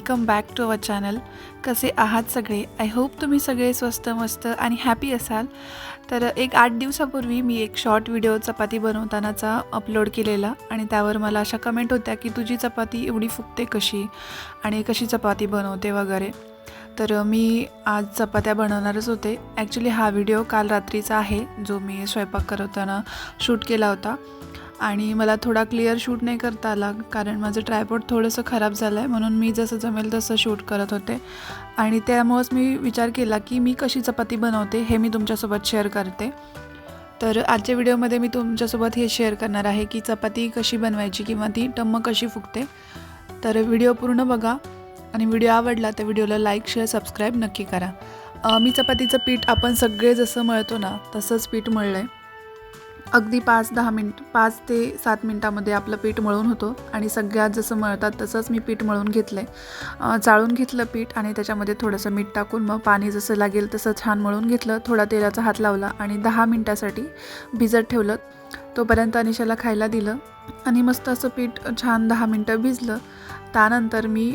Welcome back to our channel कसे आहात सगळे? आय होप तुम्ही सगळे स्वस्त मस्त आणि हॅपी असाल. तर एक आठ दिवसापूर्वी मी एक शॉर्ट व्हिडिओ चपाती बनवतानाचा अपलोड केलेला आणि त्यावर मला अशा कमेंट होत्या की तुझी चपाती एवढी फुगते कशी आणि कशी चपाती बनवते वगैरे. तर मी आज चपात्या बनवणारच होते. ॲक्च्युली हा व्हिडिओ काल रात्रीचा आहे जो मी स्वयंपाक करताना शूट केला होता. आणि मला थोडा क्लिअर शूट नाही करता आला कारण माझं ट्रायपॉड थोडंसं खराब झालं आहे म्हणून मी जसं जमेल तसं शूट करत होते. आणि त्यामुळंच मी विचार केला की मी कशी चपाती बनवते हे मी तुमच्यासोबत शेअर करते. तर आजच्या व्हिडिओमध्ये मी तुमच्यासोबत हे शेअर करणार आहे की चपाती कशी बनवायची किंवा ती टम्म कशी फुगते. तर व्हिडिओ पूर्ण बघा. आणि व्हिडिओ आवडला तर व्हिडिओला लाईक शेअर सबस्क्राईब नक्की करा. मी चपातीचं पीठ आपण सगळे जसं मळतो ना तसंच पीठ मळलं आहे अगदी पाच दहा मिनट पाच ते सात मिनटामध्ये आपलं पीठ मळून होतो आणि सगळ्यात जसं मळतात तसंच मी पीठ मळून घेतलं आहे चाळून घेतलं पीठ आणि त्याच्यामध्ये थोडंसं मीठ टाकून मग पाणी जसं लागेल तसं छान मळून घेतलं थोडा तेलाचा हात लावला आणि दहा मिनटासाठी भिजत ठेवलं. तोपर्यंत अनिशाला खायला दिलं आणि मस्त असं पीठ छान दहा मिनटं भिजलं. त्यानंतर मी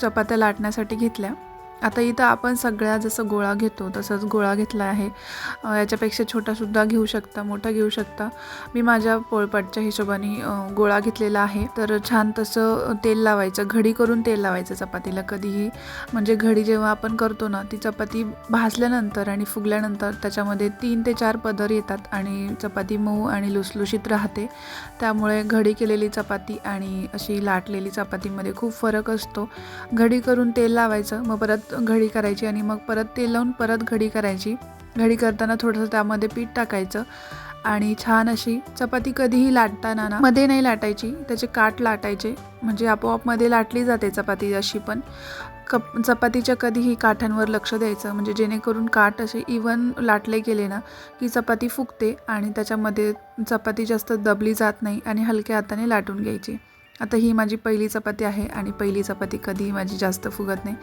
चपात्या लाटण्यासाठी घेतल्या. आता इथं आपण सगळ्या जसं गोळा घेतो तसंच गोळा घेतला आहे. याच्यापेक्षा छोटासुद्धा घेऊ शकता मोठा घेऊ शकता. मी माझ्या पोळपाटच्या हिशोबाने गोळा घेतलेला आहे. तर छान तसं तेल लावायचं घडी करून तेल लावायचं चपातीला. कधीही म्हणजे घडी जेव्हा आपण करतो ना ती चपाती भाजल्यानंतर आणि फुगल्यानंतर त्याच्यामध्ये तीन ते चार पदर येतात आणि चपाती मऊ आणि लुसलुशीत राहते. त्यामुळे घडी केलेली चपाती आणि अशी लाटलेली चपातीमध्ये खूप फरक असतो. घडी करून तेल लावायचं मग परत घडी करायची आणि मग परत तेल लावून परत घडी करायची. घडी करताना थोडंसं त्यामध्ये पीठ टाकायचं आणि छान अशी चपाती कधीही लाटताना ना मध्ये नाही लाटायची त्याचे काठ लाटायचे. म्हणजे आपोआपमध्ये लाटली जाते चपाती अशी पण. कप चपातीच्या कधीही काठांवर लक्ष द्यायचं. म्हणजे जेणेकरून काठ असे इवन लाटले गेले ना की चपाती फुगते आणि त्याच्यामध्ये चपाती जास्त दबली जात नाही आणि हलक्या हाताने लाटून घ्यायची. आता ही माझी पहिली चपाती आहे आणि पहिली चपाती कधीही माझी जास्त फुगत नाही.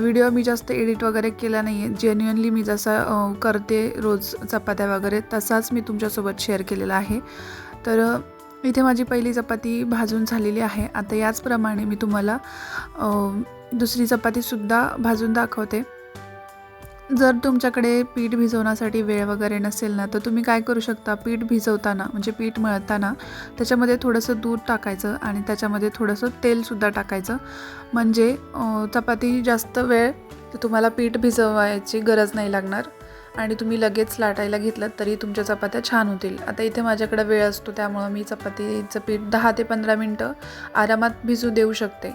व्हिडिओ मी जास्त एडिट वगैरे केला नाही आहे जेन्युअनली मी जसा करते रोज चपात्या वगैरे तसाच मी तुमच्यासोबत शेअर केलेला आहे. तर इथे माझी पहिली चपाती भाजून झालेली आहे. आता याचप्रमाणे मी तुम्हाला दुसरी चपातीसुद्धा भाजून दाखवते. जर तुमच्याकडे पीठ भिजवण्यासाठी वेळ वगैरे नसेल ना तर तुम्ही काय करू शकता? पीठ भिजवताना म्हणजे पीठ मळताना त्याच्यामध्ये थोडंसं दूध टाकायचं आणि त्याच्यामध्ये थोडंसं तेलसुद्धा टाकायचं. म्हणजे चपाती जास्त वेळ तुम्हाला पीठ भिजवायची गरज नाही लागणार आणि तुम्ही लगेच लाटायला घेतलं तरी तुमच्या चपात्या छान होतील. आता इथे माझ्याकडे वेळ असतो त्यामुळं मी चपातीचं पीठ दहा ते पंधरा मिनटं आरामात भिजू देऊ शकते.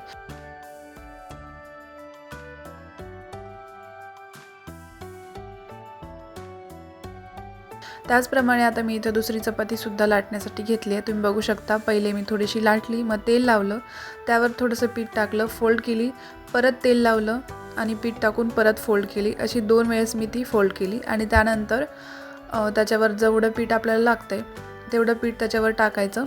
त्याचप्रमाणे आता मी इथं दुसरी चपातीसुद्धा लाटण्यासाठी घेतली आहे. तुम्ही बघू शकता पहिले मी थोडीशी लाटली मग तेल लावलं. त्यावर थोडंसं पीठ टाकलं फोल्ड केली परत तेल लावलं आणि पीठ टाकून परत फोल्ड केली. अशी दोन वेळेस मी ती फोल्ड केली आणि त्यानंतर त्याच्यावर जेवढं पीठ आपल्याला लागतं आहे तेवढं पीठ त्याच्यावर टाकायचं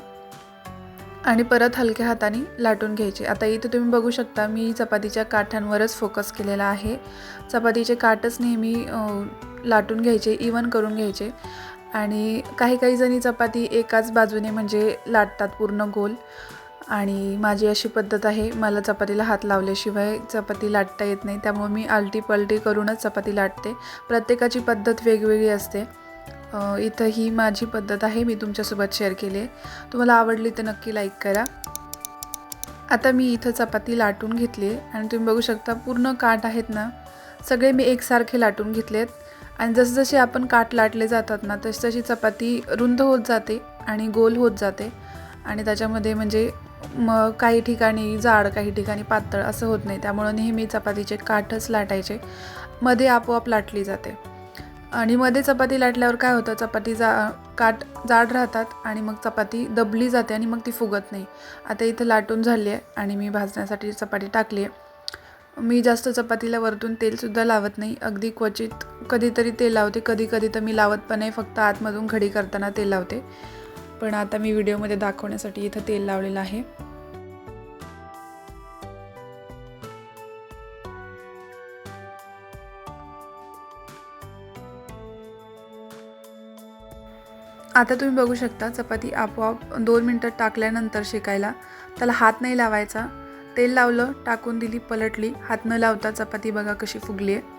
आणि परत हलक्या हाताने लाटून घ्यायचे. आता इथे तुम्ही बघू शकता मी चपातीच्या काठांवरच फोकस केलेला आहे. चपातीचे काठच नेहमी लाटून घ्यायचे इवन करून घ्यायचे. आणि काही काही जणी चपाती एकाच बाजूने म्हणजे लाटतात पूर्ण गोल. आणि माझी अशी पद्धत आहे मला चपातीला हात लावल्याशिवाय चपाती लाटता येत नाही. त्यामुळे मी आलटी पलटी करूनच चपाती लाटते. प्रत्येकाची पद्धत वेगवेगळी असते. इथं ही माझी पद्धत आहे मी तुमच्यासोबत शेअर केली आहे. तुम्हाला आवडली तर नक्की लाईक करा. आता मी इथं चपाती लाटून घेतली आहे. आणि तुम्ही बघू शकता पूर्ण काठ आहेत ना सगळे मी एकसारखे लाटून घेतले आहेत आणि जसजसे आपण काठ लाटले जातात ना तशी तशी चपाती रुंद होत जाते आणि गोल होत जाते. आणि त्याच्यामध्ये म्हणजे मग काही ठिकाणी जाड काही ठिकाणी पातळ असं होत नाही. त्यामुळं नेहमी चपातीचे काठच लाटायचे. मध्ये आपोआप लाटली जाते. आणि मध्ये चपाती लाटल्यावर काय होतं चपाती जा काठ जाड राहतात आणि मग चपाती दबली जाते आणि मग ती फुगत नाही. आता इथं लाटून झाली आहे आणि मी भाजण्यासाठी चपाती टाकली आहे. मी जास्त चपातीला वरतून तेलसुद्धा लावत नाही. अगदी क्वचित कधीतरी तेल लावते. कधी कधी तर मी लावत पण नाही. फक्त आतमधून घडी करताना तेल लावते. पण आता मी व्हिडिओमध्ये दाखवण्यासाठी इथं तेल लावलेलं आहे. आता तुम्ही बघू शकता चपाती आपोआप दोन मिनटं टाकल्यानंतर शेकायला. त्याला हात नाही लावायचा. तेल लावलं टाकून दिली पलटली. हात न लावता चपाती बघा कशी फुगली आहे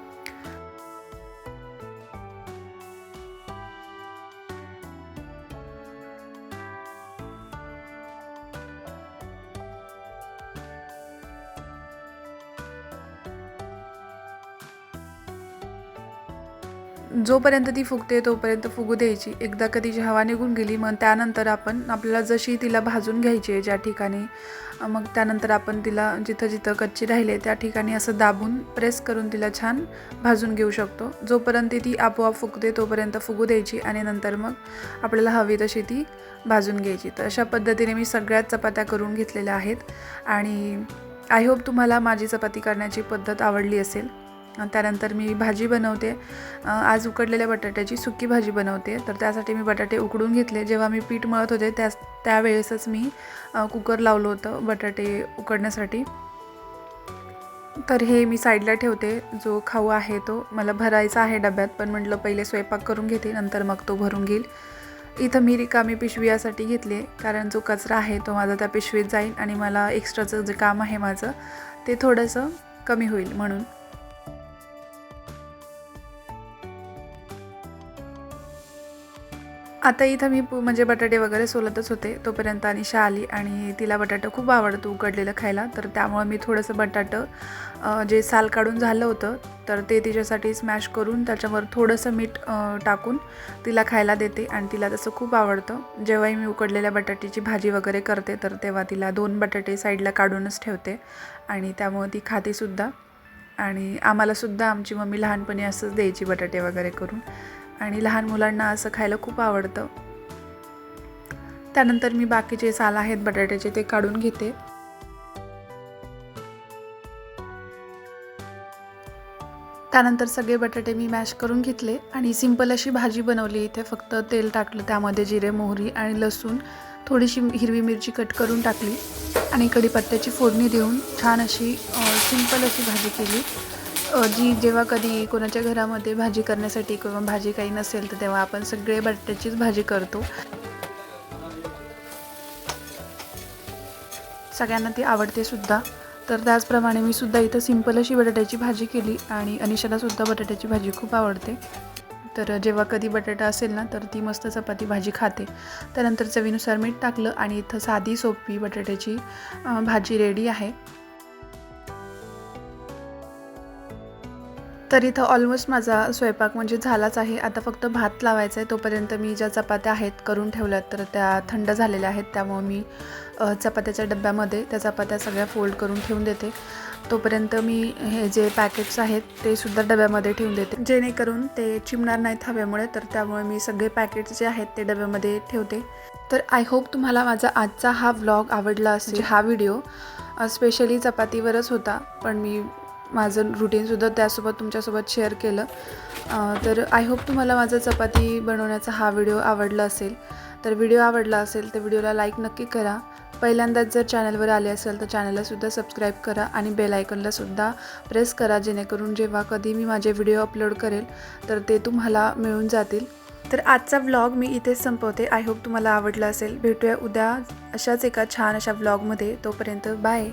जोपर्यंत ती फुगते तोपर्यंत फुगू द्यायची. एकदा का तिची हवा निघून गेली मग त्यानंतर आपण आपल्याला जशी तिला भाजून घ्यायची आहे ज्या ठिकाणी मग त्यानंतर आपण तिला जिथं जिथं कच्ची राहिले त्या ठिकाणी असं दाबून प्रेस करून तिला छान भाजून घेऊ शकतो. जोपर्यंत ती आपोआप फुगते तोपर्यंत फुगू द्यायची आणि नंतर मग आपल्याला हवी तशी ती भाजून घ्यायची. तर अशा पद्धतीने मी सगळ्याच चपात्या करून घेतलेल्या आहेत. आणि आय होप तुम्हाला माझी चपाती करण्याची पद्धत आवडली असेल. त्यानंतर मी भाजी बनवते. आज उकडलेल्या बटाट्याची सुकी भाजी बनवते. तर त्यासाठी मी बटाटे उकडून घेतले. जेव्हा मी पीठ मळत होते त्या त्यावेळेसच मी कुकर लावलं होतं बटाटे उकडण्यासाठी. तर हे मी साईडला ठेवते. जो खाऊ आहे तो मला भरायचा आहे डब्यात. पण म्हटलं पहिले स्वयंपाक करून घेते नंतर मग तो भरून घेईल. इथं मी रिकामी पिशवी यासाठी घेतली. कारण जो कचरा आहे तो माझा त्या पिशवीत जाईल आणि मला एक्स्ट्राचं जे काम आहे माझं ते थोडंसं कमी होईल म्हणून. आता इथं मी पु- म्हणजे बटाटे वगैरे सोलतच होते तोपर्यंत अनिशा आली आणि तिला बटाटा खूप आवडतो उकडलेलं खायला. तर त्यामुळे मी थोडंसं बटाटं जे साल काढून झालं होतं तर ते तिच्यासाठी स्मॅश करून त्याच्यावर थोडंसं मीठ टाकून तिला खायला देते आणि तिला तसं खूप आवडतं. जेव्हाही मी उकडलेल्या बटाट्याची भाजी वगैरे करते तर तेव्हा तिला दोन बटाटे साईडला काढूनच ठेवते आणि त्यामुळे ती खातेसुद्धा आणि आम्हालासुद्धा आमची मम्मी लहानपणी असंच द्यायची बटाटे वगैरे करून. आणि लहान मुलांना असं खायला खूप आवडतं. त्यानंतर मी बाकीचे साल आहेत बटाट्याचे ते काढून घेते. त्यानंतर सगळे बटाटे मी मॅश करून घेतले आणि सिंपल अशी भाजी बनवली. इथे फक्त तेल टाकलं त्यामध्ये जिरे मोहरी आणि लसूण थोडीशी हिरवी मिरची कट करून टाकली आणि कढीपत्त्याची फोडणी देऊन छान अशी सिंपल अशी भाजी केली. जी जेव्हा कधी कोणाच्या घरामध्ये भाजी करण्यासाठी किंवा भाजी काही नसेल तर तेव्हा आपण सगळे बटाट्याचीच भाजी करतो. सगळ्यांना ती आवडते सुद्धा. तर त्याचप्रमाणे मी सुद्धा इथं सिंपल अशी बटाट्याची भाजी केली आणि अनिशाला सुद्धा बटाट्याची भाजी खूप आवडते. तर जेव्हा कधी बटाटा असेल ना तर ती मस्त चपाती भाजी खाते. त्यानंतर चवीनुसार मीठ टाकलं आणि इथं साधी सोपी बटाट्याची भाजी रेडी आहे. तर इथं ऑलमोस्ट माझा स्वयंपाक म्हणजे झालाच आहे. आता फक्त भात लावायचा आहे तोपर्यंत मी ज्या चपात्या आहेत करून ठेवल्यात तर त्या थंड झालेल्या आहेत. त्यामुळे मी चपात्याच्या डब्यामध्ये त्या चपात्या सगळ्या फोल्ड करून ठेवून देते. तोपर्यंत मी हे जे पॅकेट्स आहेत ते सुद्धा डब्यामध्ये ठेवून देते. जेणेकरून ते चिमणार नाहीत हव्यामुळे तर त्यामुळे मी सगळे पॅकेट्स जे आहेत ते डब्यामध्ये ठेवते. तर आय होप तुम्हाला माझा आजचा हा व्लॉग आवडला असेल. हा व्हिडिओ स्पेशली चपातीवरच होता. पण मी माझं रुटीनसुद्धा त्यासोबत तुमच्यासोबत शेअर केलं. तर आय होप तुम्हाला माझा चपाती बनवण्याचा हा व्हिडिओ आवडला असेल. तर व्हिडिओ आवडला असेल तर व्हिडिओला लाईक नक्की करा. पहिल्यांदाच जर चॅनलवर आले असेल तर चॅनललासुद्धा सबस्क्राईब करा आणि बेल आयकनलासुद्धा प्रेस करा जेणेकरून जेव्हा कधी मी माझे व्हिडिओ अपलोड करेल तर ते तुम्हाला मिळून जातील. तर आजचा व्लॉग मी इथेच संपवते. आय होप तुम्हाला आवडला असेल. भेटूया उद्या अशाच एका छान अशा व्लॉगमध्ये तोपर्यंत बाय